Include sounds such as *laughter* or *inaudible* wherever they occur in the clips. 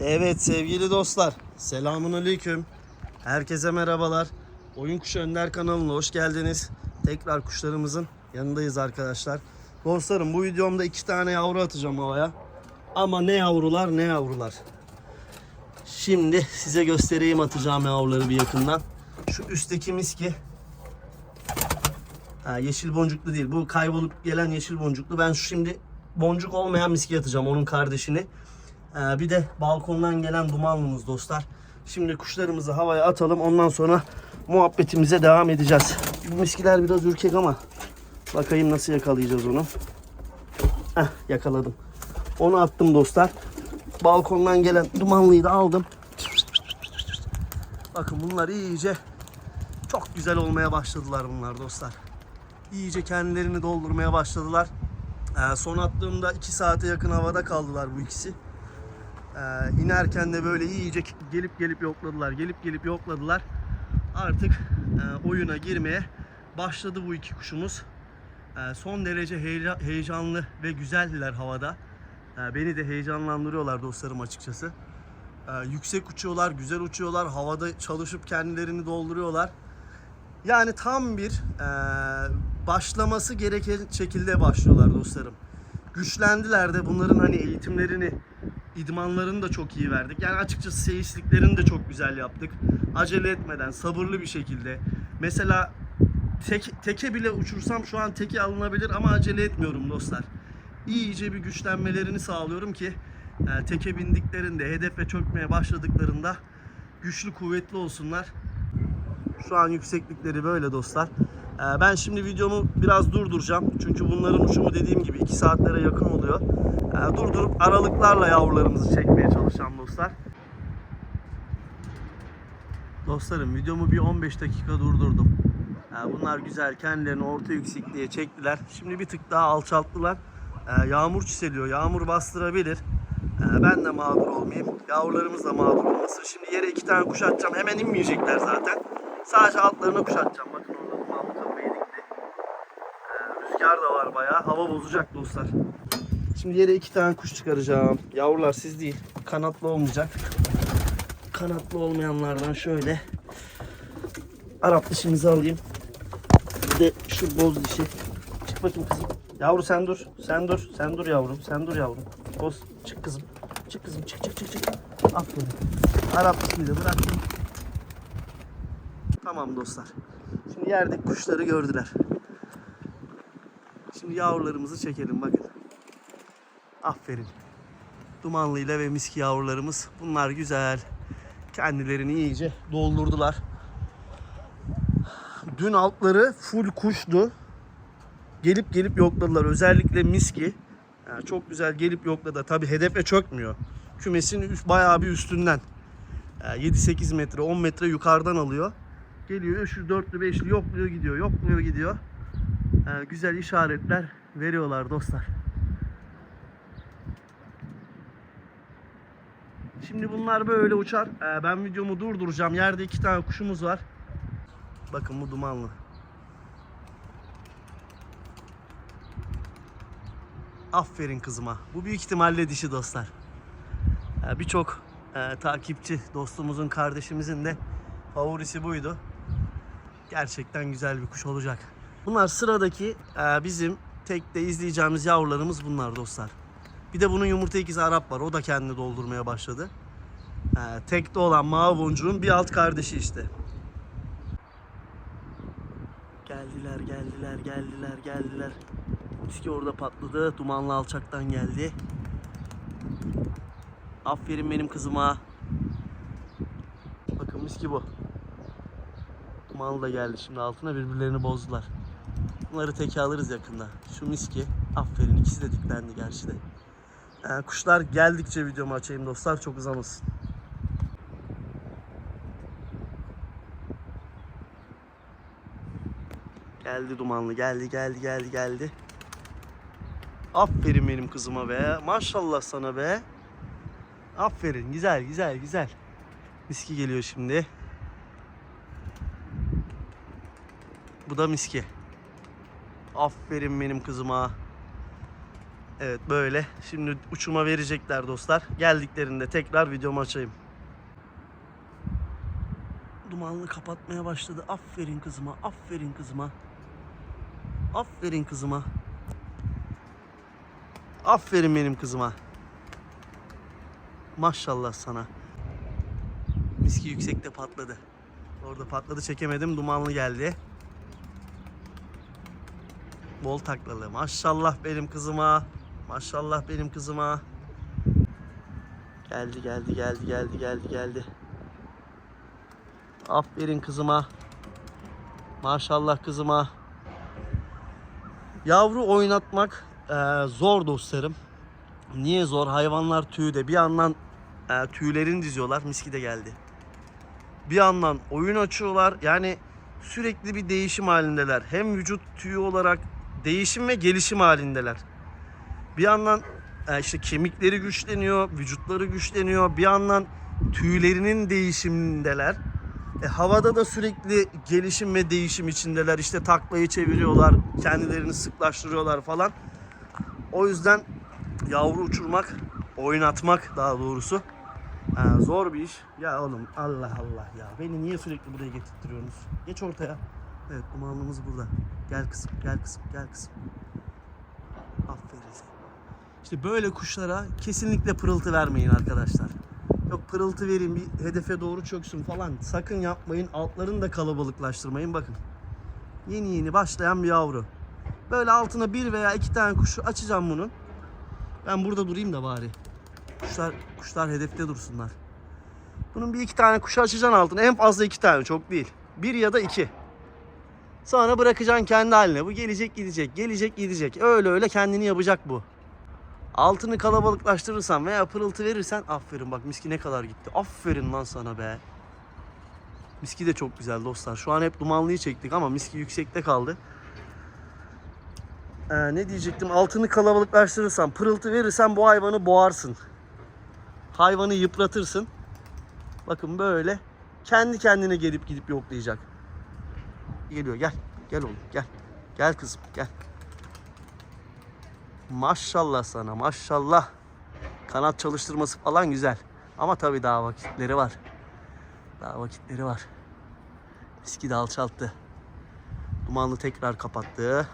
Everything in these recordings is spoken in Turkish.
Evet sevgili dostlar. Selamun aleyküm. Herkese merhabalar. Oyun Kuşu Önder kanalına hoş geldiniz. Tekrar kuşlarımızın yanındayız arkadaşlar. Dostlarım bu videomda iki tane yavru atacağım havaya. Ama ne yavrular ne yavrular. Şimdi size göstereyim atacağım yavruları bir yakından. Şu üstteki miski. Ha, yeşil boncuklu değil. Bu kaybolup gelen yeşil boncuklu. Ben şimdi boncuk olmayan miski atacağım onun kardeşini. Ee, bir de balkondan gelen dumanlımız dostlar. Şimdi kuşlarımızı havaya atalım. Ondan sonra muhabbetimize devam edeceğiz. Bu miskiler biraz ürkek ama bakayım nasıl yakalayacağız onu. Heh, yakaladım. Onu attım dostlar. Balkondan gelen dumanlıyı da aldım. Bakın bunlar iyice çok güzel olmaya başladılar bunlar dostlar. İyice kendilerini doldurmaya başladılar. Ee, son attığımda 2 saate yakın havada kaldılar bu ikisi. Ee, inerken de böyle iyice gelip gelip yokladılar, gelip gelip yokladılar. Artık e, oyuna girmeye başladı bu iki kuşumuz. Ee, son derece heyeca- heyecanlı ve güzeller havada. Ee, beni de heyecanlandırıyorlar dostlarım açıkçası. Ee, yüksek uçuyorlar, güzel uçuyorlar, havada çalışıp kendilerini dolduruyorlar. Yani tam bir e, başlaması gereken şekilde başlıyorlar dostlarım. Güçlendiler de bunların hani eğitimlerini, idmanlarını da çok iyi verdik. Yani açıkçası seyisliklerini de çok güzel yaptık. Acele etmeden, sabırlı bir şekilde. Mesela tek, teke bile uçursam şu an teke alınabilir ama acele etmiyorum dostlar. İyice bir güçlenmelerini sağlıyorum ki e, teke bindiklerinde, hedefe çökmeye başladıklarında güçlü, kuvvetli olsunlar. Şu an yükseklikleri böyle dostlar. Ee, Ben şimdi videomu biraz durduracağım. Çünkü bunların uçumu dediğim gibi 2 saatlere yakın oluyor. Ee, Durdurup aralıklarla yavrularımızı çekmeye çalışacağım dostlar. Dostlarım videomu bir 15 dakika durdurdum. Ee, Bunlar güzel kendilerini orta yüksekliğe çektiler. Şimdi bir tık daha alçalttılar. Yağmur çiseliyor. Yağmur bastırabilir. Ben de mağdur olmayayım. Yavrularımız da mağdur olmasın. Şimdi yere iki tane kuş atacağım. Hemen inmeyecekler zaten. Sadece altlarına kuş atacağım. Bakın orada dumanlı kafayı dikti. Ee, Rüzgar da var bayağı. Hava bozacak dostlar. Şimdi yere iki tane kuş çıkaracağım. Yavrular siz değil. Kanatlı olmayacak. Kanatlı olmayanlardan şöyle Arap dişimizi alayım. Bir de şu boz dişi. Çık bakayım kızım. Yavru sen dur. Sen dur. Sen dur yavrum. Sen dur yavrum. Boz. Çık kızım. Çık kızım. Çık çık çık çık. Aferin. Arap dişini de bıraktım. Tamam dostlar. Şimdi yerdeki kuşları gördüler. Şimdi yavrularımızı çekelim bakın. Aferin. Dumanlıyla ve miski yavrularımız. Bunlar güzel. Kendilerini iyice doldurdular. Dün altları full kuştu. Gelip gelip yokladılar. Özellikle miski. Yani çok güzel gelip yokladı. Tabi hedefe çökmüyor. Kümesin üst, bayağı bir üstünden. Yani 7-8 metre 10 metre yukarıdan alıyor. Geliyor şu dörtlü beşli yokluyor gidiyor. Yokluyor gidiyor. Yani güzel işaretler veriyorlar dostlar. Şimdi bunlar böyle uçar. Ee, Ben videomu durduracağım. Yerde iki tane kuşumuz var. Bakın bu dumanlı. Aferin kızıma. Bu büyük ihtimalle dişi dostlar. Ee, Birçok e, takipçi dostumuzun, kardeşimizin de favorisi buydu. Gerçekten güzel bir kuş olacak. Bunlar sıradaki e, bizim tekte izleyeceğimiz yavrularımız bunlar dostlar. Bir de bunun yumurta ikizi Arap var. O da kendini doldurmaya başladı. E, tekte olan mavi boncuğun bir alt kardeşi işte. Geldiler, geldiler, geldiler, geldiler. Miski orada patladı. Dumanlı alçaktan geldi. Aferin benim kızıma. Bakın miski bu. Dumanlı da geldi şimdi altına birbirlerini bozdular. Bunları teke alırız yakında. Şu miski. Aferin ikisi de diklendi gerçi de. Ee, kuşlar geldikçe videomu açayım dostlar çok uzamasın. Geldi dumanlı geldi geldi geldi geldi. Aferin benim kızıma be. Maşallah sana be. Aferin güzel güzel güzel. Miski geliyor şimdi. Bu da miski. Aferin benim kızıma. Evet böyle. Şimdi uçuma verecekler dostlar. Geldiklerinde tekrar videomu açayım. Dumanlı kapatmaya başladı. Aferin kızıma. Aferin kızıma. Aferin kızıma. Aferin benim kızıma. Maşallah sana. Miski yüksekte patladı. Orada patladı çekemedim. Dumanlı geldi. Bol taklalı. Maşallah benim kızıma. Maşallah benim kızıma. Geldi geldi geldi geldi geldi geldi. Aferin kızıma. Maşallah kızıma. Yavru oynatmak eee, zor dostlarım. Niye zor? Hayvanlar tüyde. Bir yandan eee, tüylerini diziyorlar. Miski de geldi. Bir yandan oyun açıyorlar. Yani sürekli bir değişim halindeler. Hem vücut tüyü olarak değişim ve gelişim halindeler. Bir yandan e, işte kemikleri güçleniyor, vücutları güçleniyor. Bir yandan tüylerinin değişimindeler. E, havada da sürekli gelişim ve değişim içindeler. İşte taklayı çeviriyorlar, kendilerini sıklaştırıyorlar falan. O yüzden yavru uçurmak, oynatmak daha doğrusu e, zor bir iş. Ya oğlum Allah Allah ya. Beni niye sürekli buraya getirtiyorsunuz? Geç ortaya. Evet dumanlımız burada. Gel kızım, gel kızım, gel kızım. Aferin. İşte böyle kuşlara kesinlikle pırıltı vermeyin arkadaşlar. Yok pırıltı vereyim bir hedefe doğru çöksün falan. Sakın yapmayın. Altlarını da kalabalıklaştırmayın. Bakın. Yeni yeni başlayan bir yavru. Böyle altına bir veya iki tane kuşu açacağım bunun. Ben burada durayım da bari. Kuşlar, kuşlar hedefte dursunlar. Bunun bir iki tane kuşu açacaksın altına. En fazla iki tane çok değil. Bir ya da iki. Sonra bırakacaksın kendi haline. Bu gelecek gidecek, gelecek gidecek. Öyle öyle kendini yapacak bu. Altını kalabalıklaştırırsan veya pırıltı verirsen aferin bak miski ne kadar gitti. Aferin lan sana be. Miski de çok güzel dostlar. Şu an hep dumanlıyı çektik ama miski yüksekte kaldı. Ee, ne diyecektim? Altını kalabalıklaştırırsan, pırıltı verirsen bu hayvanı boğarsın. Hayvanı yıpratırsın. Bakın böyle kendi kendine gelip gidip yoklayacak. Geliyor gel. Gel oğlum gel. Gel kızım gel. Maşallah sana maşallah. Kanat çalıştırması falan güzel. Ama tabii daha vakitleri var. Daha vakitleri var. Miski de alçalttı. Dumanlı tekrar kapattı.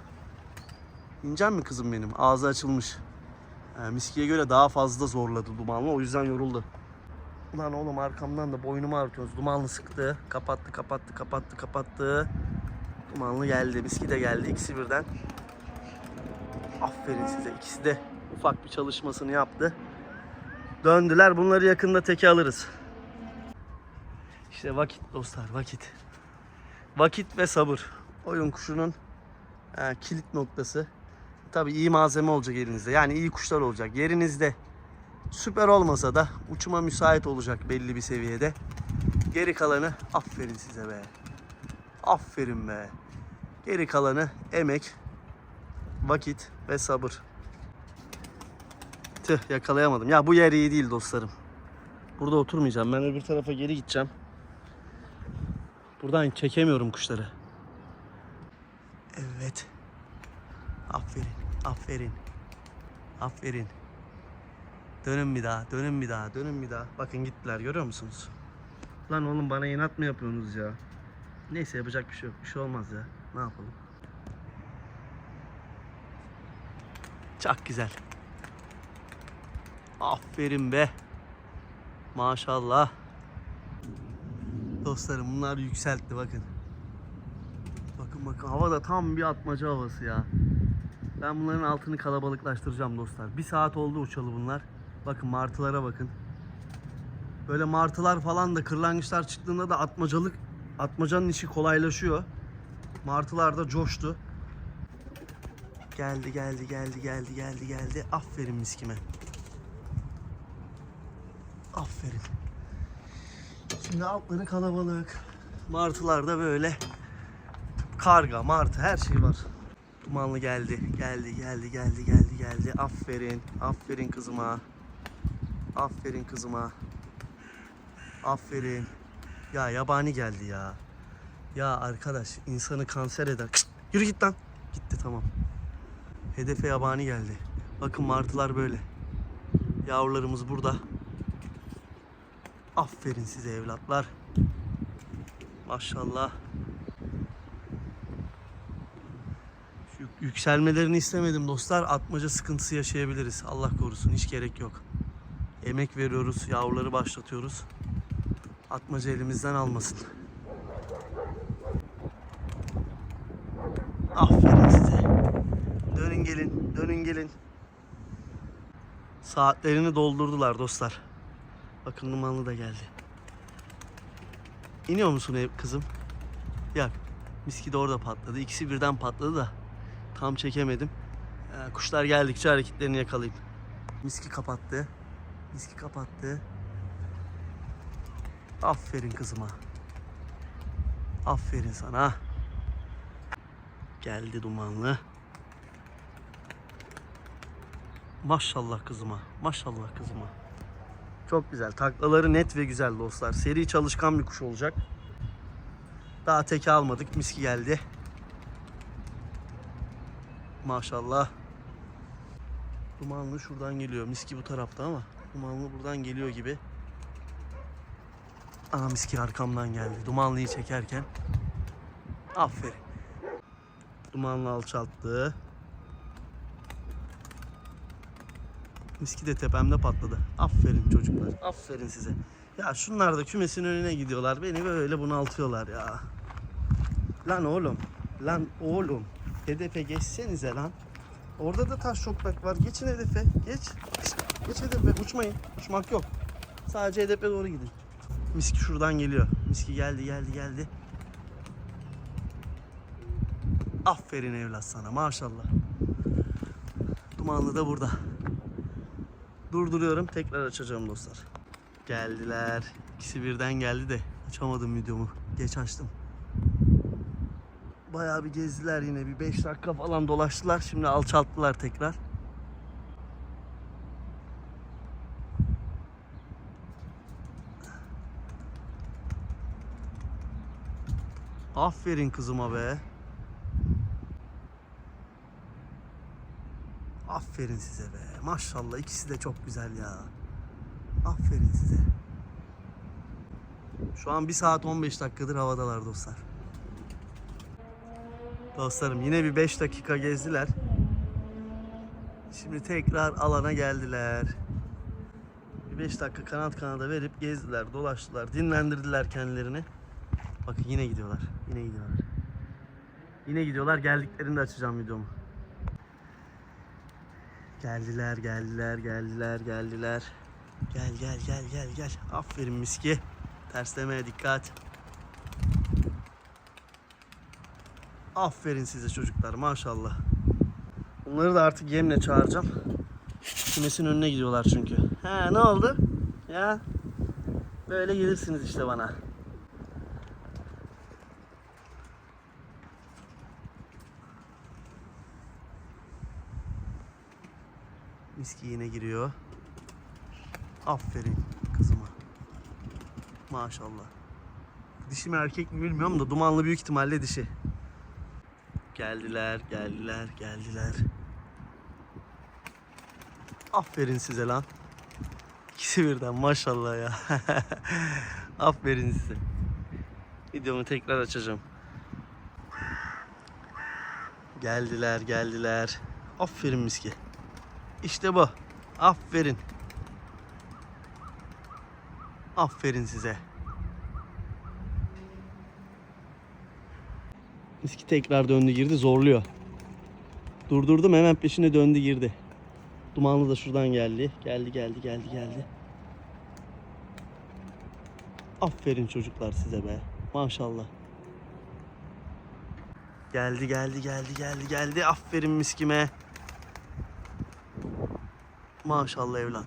İncen mi kızım benim? Ağzı açılmış. Ee, miskiye göre daha fazla zorladı dumanlı. O yüzden yoruldu. Ulan oğlum arkamdan da boynumu ağrıtıyorsunuz. Dumanlı sıktı. Kapattı, kapattı, kapattı, kapattı. Dumanlı geldi. Miski de geldi. İkisi birden. Aferin size. İkisi de ufak bir çalışmasını yaptı. Döndüler. Bunları yakında teke alırız. İşte vakit dostlar vakit. Vakit ve sabır. Oyun kuşunun e, kilit noktası. Tabii iyi malzeme olacak elinizde. Yani iyi kuşlar olacak. Yerinizde süper olmasa da uçuma müsait olacak belli bir seviyede. Geri kalanı aferin size be. Aferin be. Geri kalanı emek, vakit ve sabır. Tüh yakalayamadım. Ya bu yer iyi değil dostlarım. Burada oturmayacağım. Ben öbür tarafa geri gideceğim. Buradan çekemiyorum kuşları. Evet. Aferin. Aferin. Aferin. Dönün bir daha. Dönün bir daha. Dönün bir daha. Bakın gittiler. Görüyor musunuz? Lan oğlum bana inat mı yapıyorsunuz ya? Neyse yapacak bir şey yok. Bir şey olmaz ya. Ne yapalım? Çok güzel. Aferin be. Maşallah. Dostlarım bunlar yükseltti bakın. Bakın bakın havada tam bir atmaca havası ya. Ben bunların altını kalabalıklaştıracağım dostlar. Bir saat oldu uçalı bunlar. Bakın martılara bakın. Böyle martılar falan da kırlangıçlar çıktığında da atmacalık atmacanın işi kolaylaşıyor. Martılar da coştu. Geldi geldi geldi geldi geldi geldi. Aferin miskime. Aferin. Şimdi altları kalabalık. Martılar da böyle karga, martı her şey var. Dumanlı geldi. Geldi, geldi, geldi, geldi, geldi. Aferin. Aferin kızıma. Aferin kızıma. Aferin. Ya yabani geldi ya. Ya arkadaş insanı kanser eder. Kışt, yürü git lan. Gitti tamam. Hedefe yabani geldi. Bakın martılar böyle. Yavrularımız burada. Aferin size evlatlar. Maşallah. Şu yükselmelerini istemedim dostlar. Atmaca sıkıntısı yaşayabiliriz. Allah korusun hiç gerek yok. Emek veriyoruz, yavruları başlatıyoruz. Atmaca elimizden almasın. Aferin size. Dönün gelin, dönün gelin. Saatlerini doldurdular dostlar. Bakın dumanlı da geldi. İniyor musun ev kızım? Yak. Miski de orada patladı. İkisi birden patladı da tam çekemedim. Ee, kuşlar geldikçe hareketlerini yakalayayım. Miski kapattı. Miski kapattı. Aferin kızıma. Aferin sana. Geldi dumanlı. Maşallah kızıma. Maşallah kızıma. Çok güzel. Taklaları net ve güzel dostlar. Seri çalışkan bir kuş olacak. Daha teke almadık. Miski geldi. Maşallah. Dumanlı şuradan geliyor. Miski bu tarafta ama dumanlı buradan geliyor gibi. Ana miski arkamdan geldi. Dumanlıyı çekerken. Aferin. Dumanlı alçalttı. Miski de tepemde patladı. Aferin çocuklar. Aferin size. Ya şunlar da kümesin önüne gidiyorlar. Beni böyle bunaltıyorlar ya. Lan oğlum. Lan oğlum. Hedefe geçsenize lan. Orada da taş çokmak var. Geçin hedefe. Geç. Geç hedefe. Uçmayın. Uçmak yok. Sadece hedefe doğru gidin. Miski şuradan geliyor. Miski geldi geldi geldi. Aferin evlat sana maşallah. Dumanlı da burada. Durduruyorum tekrar açacağım dostlar. Geldiler. İkisi birden geldi de açamadım videomu. Geç açtım. Bayağı bir gezdiler yine bir 5 dakika falan dolaştılar. Şimdi alçalttılar tekrar. Aferin kızıma be. Aferin size be. Maşallah ikisi de çok güzel ya. Aferin size. Şu an 1 saat 15 dakikadır havadalar dostlar. Dostlarım yine bir 5 dakika gezdiler. Şimdi tekrar alana geldiler. Bir 5 dakika kanat kanada verip gezdiler, dolaştılar, dinlendirdiler kendilerini. Bakın yine gidiyorlar. Yine gidiyorlar. Yine gidiyorlar. Geldiklerinde açacağım videomu. Geldiler, geldiler, geldiler, geldiler. Gel, gel, gel, gel, gel. Aferin miski. Terslemeye dikkat. Aferin size çocuklar maşallah. Bunları da artık yemle çağıracağım. Kümesin önüne gidiyorlar çünkü. He ne oldu? Ya böyle gelirsiniz işte bana. Miski yine giriyor. Aferin kızıma. Maşallah. Dişi mi erkek mi bilmiyorum da dumanlı büyük ihtimalle dişi. Geldiler, geldiler, geldiler. Aferin size lan. İkisi birden maşallah ya. *laughs* Aferin size. Videomu tekrar açacağım. Geldiler, geldiler. Aferin miski. İşte bu. Aferin. Aferin size. Miski tekrar döndü girdi zorluyor. Durdurdum hemen peşine döndü girdi. Dumanlı da şuradan geldi. Geldi geldi geldi geldi. Aferin çocuklar size be. Maşallah. Geldi geldi geldi geldi geldi. Aferin miskime. Maşallah evlat.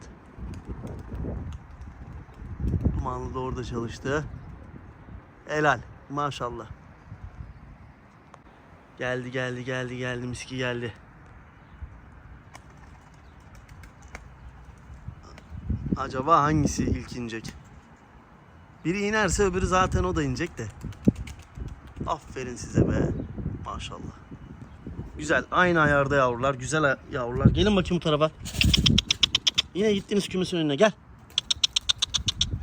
Dumanlı da orada çalıştı. Helal. Maşallah. Geldi geldi geldi geldi miski geldi. Acaba hangisi ilk inecek? Biri inerse öbürü zaten o da inecek de. Aferin size be. Maşallah. Güzel. Aynı ayarda yavrular. Güzel yavrular. Gelin bakayım bu tarafa. Yine gittiniz kümesin önüne. Gel.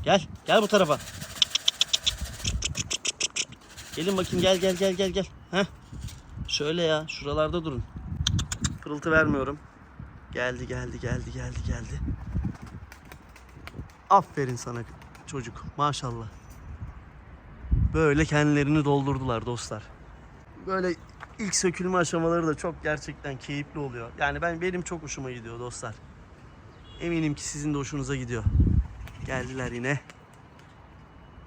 Gel. Gel bu tarafa. Gelin bakayım. Gel gel gel gel gel. Heh. Şöyle ya. Şuralarda durun. Pırıltı vermiyorum. Geldi geldi geldi geldi geldi. Aferin sana çocuk. Maşallah. Böyle kendilerini doldurdular dostlar. Böyle ilk sökülme aşamaları da çok gerçekten keyifli oluyor. Yani ben benim çok hoşuma gidiyor dostlar. Eminim ki sizin de hoşunuza gidiyor. Geldiler yine.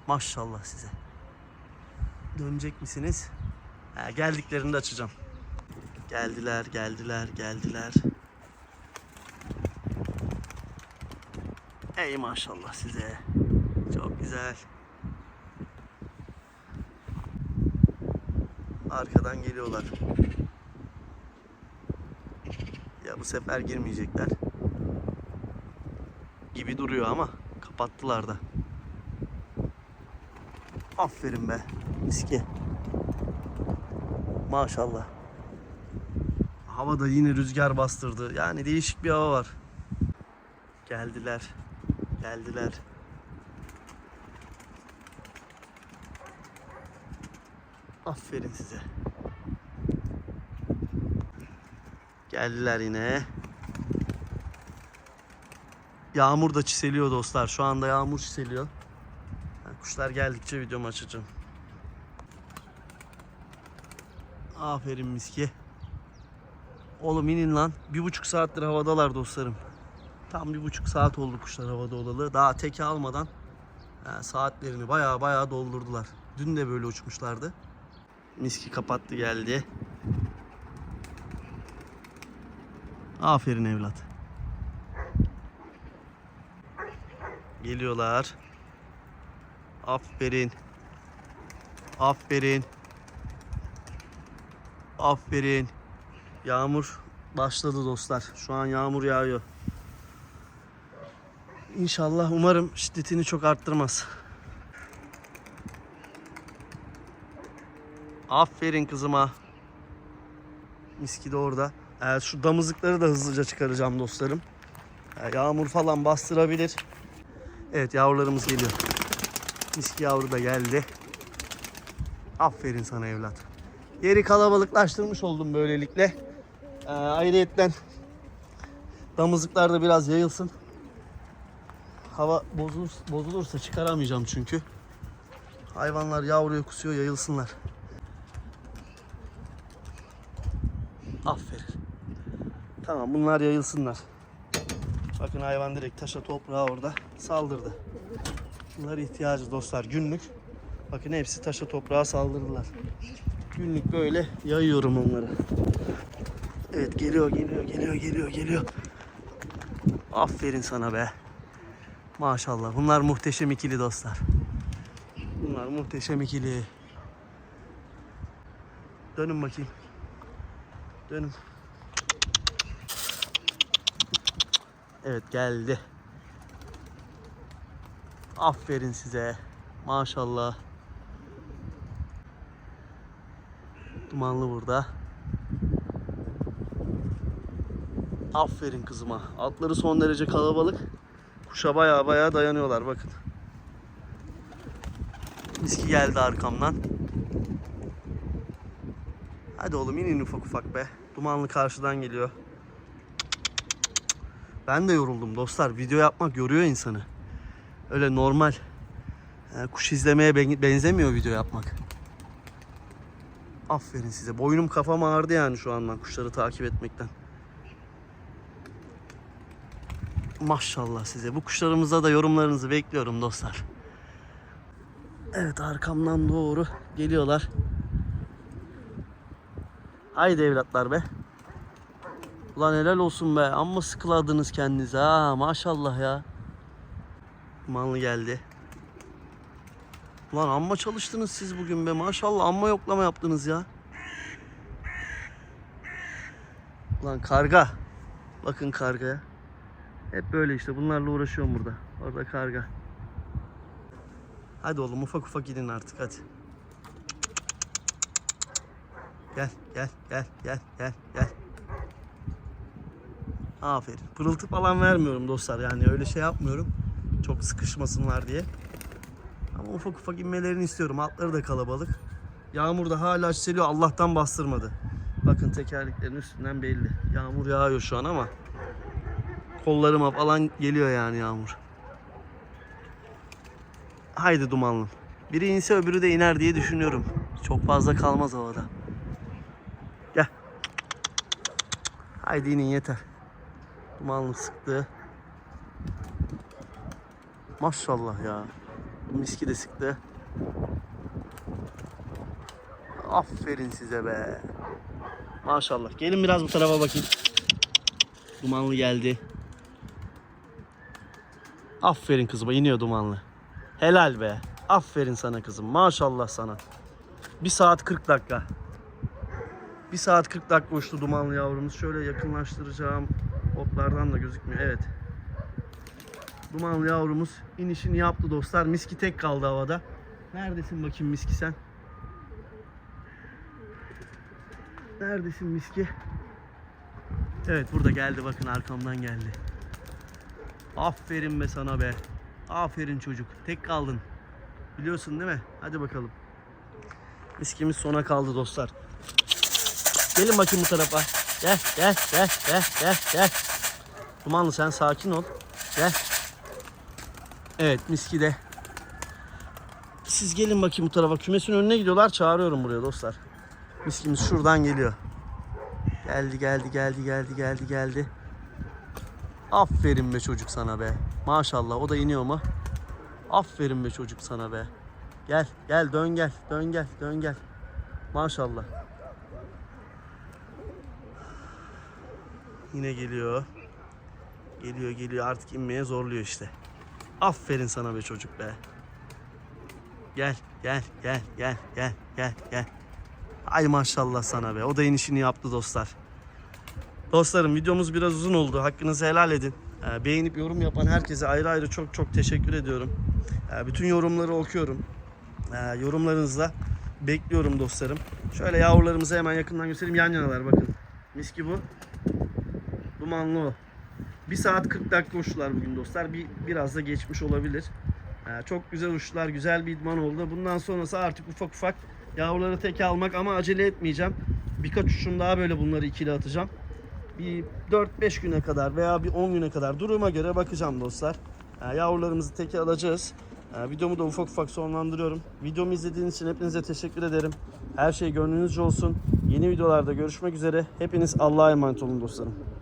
Maşallah size. Dönecek misiniz? Ha, geldiklerinde açacağım. Geldiler, geldiler, geldiler. Ey maşallah size. Çok güzel. Arkadan geliyorlar. Ya bu sefer girmeyecekler. Gibi duruyor ama kapattılar da. Aferin be. Miski. Maşallah. Havada yine rüzgar bastırdı. Yani değişik bir hava var. Geldiler. Geldiler. Aferin size. Geldiler yine. Yağmur da çiseliyor dostlar. Şu anda yağmur çiseliyor. Yani kuşlar geldikçe videomu açacağım. Aferin miski. Oğlum inin lan. Bir buçuk saattir havadalar dostlarım. Tam bir buçuk saat oldu kuşlar havada olalı. Daha teke almadan e, saatlerini baya baya doldurdular. Dün de böyle uçmuşlardı. Miski kapattı geldi. Aferin evlat. Geliyorlar. Aferin. Aferin. Aferin. Yağmur başladı dostlar. Şu an yağmur yağıyor. İnşallah umarım şiddetini çok arttırmaz. Aferin kızıma. Miski de orada. Ee, şu damızlıkları da hızlıca çıkaracağım dostlarım. Ee, yağmur falan bastırabilir. Evet yavrularımız geliyor. Miski yavru da geldi. Aferin sana evlat. Yeri kalabalıklaştırmış oldum böylelikle. Ee, ayrıyetten damızlıklar da biraz yayılsın. Hava bozulur, bozulursa çıkaramayacağım çünkü. Hayvanlar yavruya kusuyor yayılsınlar. Aferin. Tamam bunlar yayılsınlar. Bakın hayvan direkt taşa toprağa orada saldırdı. Bunlar ihtiyacı dostlar günlük. Bakın hepsi taşa toprağa saldırdılar. Günlük böyle yayıyorum onları. Evet geliyor geliyor geliyor geliyor geliyor. Aferin sana be. Maşallah. Bunlar muhteşem ikili dostlar. Bunlar muhteşem ikili. Dönün bakayım. Dönün. Evet geldi. Aferin size. Maşallah. Dumanlı burada. Aferin kızıma. Altları son derece kalabalık. Kuşa baya baya dayanıyorlar bakın. Miski geldi arkamdan. Hadi oğlum inin ufak ufak be. Dumanlı karşıdan geliyor. Ben de yoruldum dostlar. Video yapmak yoruyor insanı. Öyle normal. e, kuş izlemeye ben- benzemiyor video yapmak. Aferin size. Boynum kafam ağrıdı yani şu an ben kuşları takip etmekten. Maşallah size. Bu kuşlarımıza da yorumlarınızı bekliyorum dostlar. Evet arkamdan doğru geliyorlar. Haydi evlatlar be. Ulan helal olsun be. Amma sıkıladınız kendinize ha. Maşallah ya. Manlı geldi. Ulan amma çalıştınız siz bugün be. Maşallah amma yoklama yaptınız ya. Ulan karga. Bakın kargaya. Hep böyle işte bunlarla uğraşıyorum burada. Orada karga. Hadi oğlum ufak ufak gidin artık hadi. Gel gel gel gel gel gel. Aferin. Pırıltı falan vermiyorum dostlar. Yani öyle şey yapmıyorum. Çok sıkışmasınlar diye. Ama ufak ufak inmelerini istiyorum. Altları da kalabalık. Yağmur da hala çiseliyor. Allah'tan bastırmadı. Bakın tekerleklerin üstünden belli. Yağmur yağıyor şu an ama kollarıma falan geliyor yani yağmur. Haydi dumanlı. Biri inse öbürü de iner diye düşünüyorum. Çok fazla kalmaz havada. Gel. Haydi inin yeter. Dumanlı sıktı. Maşallah ya. Miski de sıktı. Aferin size be. Maşallah. Gelin biraz bu tarafa bakayım. Dumanlı geldi. Aferin kızıma iniyor dumanlı. Helal be. Aferin sana kızım. Maşallah sana. 1 saat 40 dakika. 1 saat 40 dakika uçtu dumanlı yavrumuz. Şöyle yakınlaştıracağım. Otlardan da gözükmüyor. Evet. Dumanlı yavrumuz inişini yaptı dostlar. Miski tek kaldı havada. Neredesin bakayım Miski sen? Neredesin Miski? Evet burada geldi bakın arkamdan geldi. Aferin be sana be. Aferin çocuk. Tek kaldın. Biliyorsun değil mi? Hadi bakalım. Miskimiz sona kaldı dostlar. Gelin bakayım bu tarafa. Gel gel gel gel gel gel. Dumanlı sen sakin ol. Gel. Evet miski de. Siz gelin bakayım bu tarafa. Kümesin önüne gidiyorlar. Çağırıyorum buraya dostlar. Miskimiz şuradan geliyor. Geldi geldi geldi geldi geldi geldi. Aferin be çocuk sana be. Maşallah o da iniyor mu? Aferin be çocuk sana be. Gel gel dön gel dön gel dön gel. Maşallah. Yine geliyor. Geliyor geliyor artık inmeye zorluyor işte. Aferin sana be çocuk be. Gel gel gel gel gel gel gel. Ay maşallah sana be. O da inişini yaptı dostlar. Dostlarım videomuz biraz uzun oldu. Hakkınızı helal edin. Ee, Beğenip yorum yapan herkese ayrı ayrı çok çok teşekkür ediyorum. Ee, Bütün yorumları okuyorum. Ee, Yorumlarınızla bekliyorum dostlarım. Şöyle yavrularımızı hemen yakından göstereyim. Yan yanalar bakın. Miski bu. Dumanlı o. 1 saat 40 dakika uçtular bugün dostlar. Bir, biraz da geçmiş olabilir. Ee, çok güzel uçtular. Güzel bir idman oldu. Bundan sonrası artık ufak ufak yavruları teke almak ama acele etmeyeceğim. Birkaç uçum daha böyle bunları ikili atacağım. Bir 4-5 güne kadar veya bir 10 güne kadar duruma göre bakacağım dostlar. Ee, yavrularımızı teke alacağız. Ee, videomu da ufak ufak sonlandırıyorum. Videomu izlediğiniz için hepinize teşekkür ederim. Her şey gönlünüzce olsun. Yeni videolarda görüşmek üzere. Hepiniz Allah'a emanet olun dostlarım.